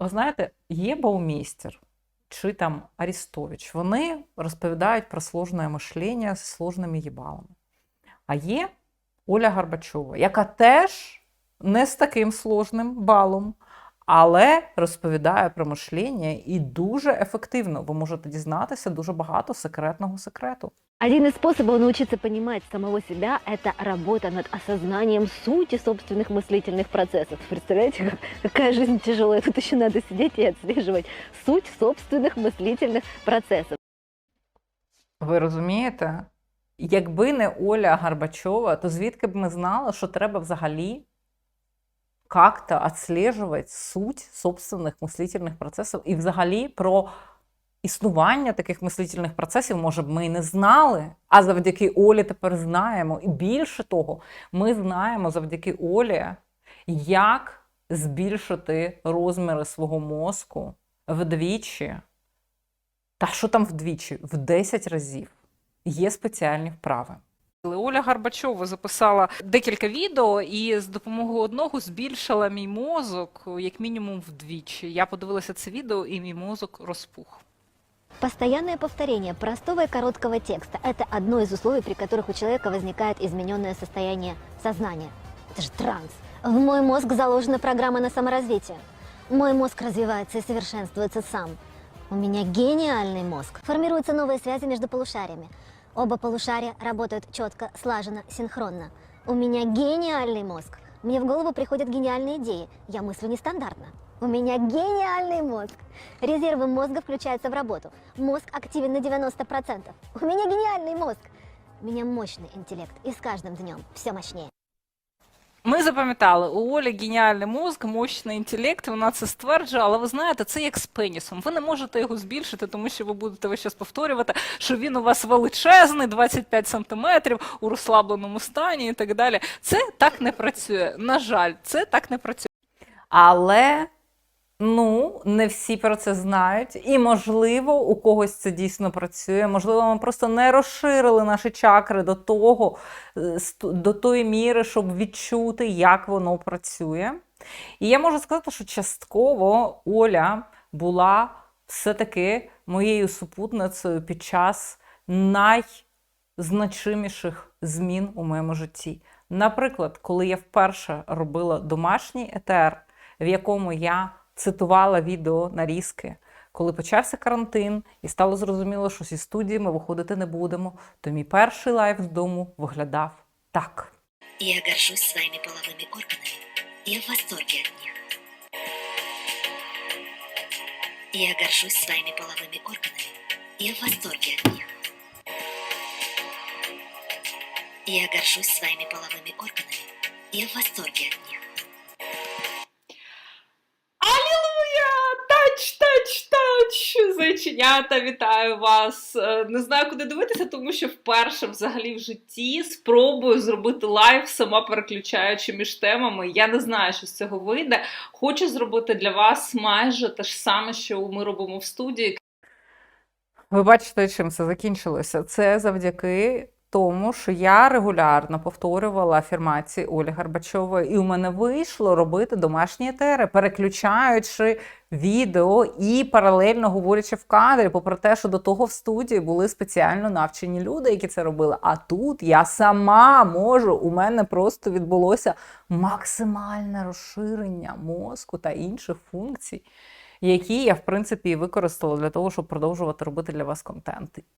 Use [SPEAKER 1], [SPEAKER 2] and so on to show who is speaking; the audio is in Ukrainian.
[SPEAKER 1] Ви знаєте, є Баумістер чи там Арістович. Вони розповідають про сложне мишлення з сложними їбалами. А є Оля Горбачова, яка теж не з таким сложним балом, але розповідає про мишлення і дуже ефективно. Ви можете дізнатися дуже багато секретного секрету.
[SPEAKER 2] Один из способов научиться понимать самого себя – это работа над осознанием сути собственных мыслительных процессов. Представляете, как- какая жизнь тяжелая. Тут еще надо сидеть и отслеживать суть собственных мыслительных процессов.
[SPEAKER 1] Ви розумієте? Якби не Оля Горбачова, то звідки б ми знали, що треба взагалі как-то отслеживать суть собственних мислительних процесів і взагалі про існування таких мислительних процесів, може б, ми і не знали, а завдяки Олі тепер знаємо. І більше того, ми знаємо завдяки Олі, як збільшити розміри свого мозку вдвічі. Та що там вдвічі? В 10 разів. Є спеціальні вправи.
[SPEAKER 3] Оля Гарбачова записала декілька відео і з допомогою одного збільшила мій мозок як мінімум вдвічі. Я подивилася це відео, і мій мозок розпух.
[SPEAKER 4] Постоянное повторение простого и короткого текста – это одно из условий, при которых у человека возникает измененное состояние сознания. Это же транс. В мой мозг заложена программа на саморазвитие. Мой мозг развивается и совершенствуется сам. У меня гениальный мозг. Формируются новые связи между полушариями. Оба полушария работают четко, слаженно, синхронно. У меня гениальный мозг. Мне в голову приходят гениальные идеи. Я мыслю нестандартно. У меня гениальный мозг. Резервы мозга включаются в работу. Мозг активен на 90%. У меня гениальный мозг. У меня мощный интеллект. И с каждым днем все мощнее.
[SPEAKER 3] Ми запам'ятали, у Олі геніальний мозк, мощний інтелект, вона це стверджує, але ви знаєте, це як з пенісом. Ви не можете його збільшити, тому що ви будете весь час повторювати, що він у вас величезний, 25 сантиметрів у розслабленому стані і так далі. Це так не працює. На жаль, це так не працює.
[SPEAKER 1] Але ну, не всі про це знають. І, можливо, у когось це дійсно працює. Можливо, ми просто не розширили наші чакри до того, е, до тої міри, щоб відчути, як воно працює. І я можу сказати, що частково Оля була все-таки моєю супутницею під час найзначиміших змін у моєму житті. Наприклад, коли я вперше робила домашній етер, в якому я цитувала відео нарізки, коли почався карантин і стало зрозуміло, що зі студії ми виходити не будемо, то мій перший лайв з дому виглядав так.
[SPEAKER 5] Я горжусь своими половыми органами. Я в восторге от них. Я горжусь своими половыми органами. Я в восторге от них. Я горжусь своими половыми органами. Я в восторге от них.
[SPEAKER 3] Тач! Зайченята, вітаю вас! Е, Не знаю, куди дивитися, тому що вперше взагалі в житті спробую зробити лайв, сама переключаючи між темами. Я не знаю, що з цього вийде. Хочу зробити для вас майже те ж саме, що ми робимо в студії.
[SPEAKER 1] Ви бачите, чим це закінчилося? Це завдяки тому, що я регулярно повторювала афірмації Олі Горбачової, і у мене вийшло робити домашні етери, переключаючи відео і паралельно говорячи в кадрі, попри те, що до того в студії були спеціально навчені люди, які це робили. А тут я сама можу. У мене просто відбулося максимальне розширення мозку та інших функцій які я, в принципі, використала для того, щоб продовжувати робити для вас контент.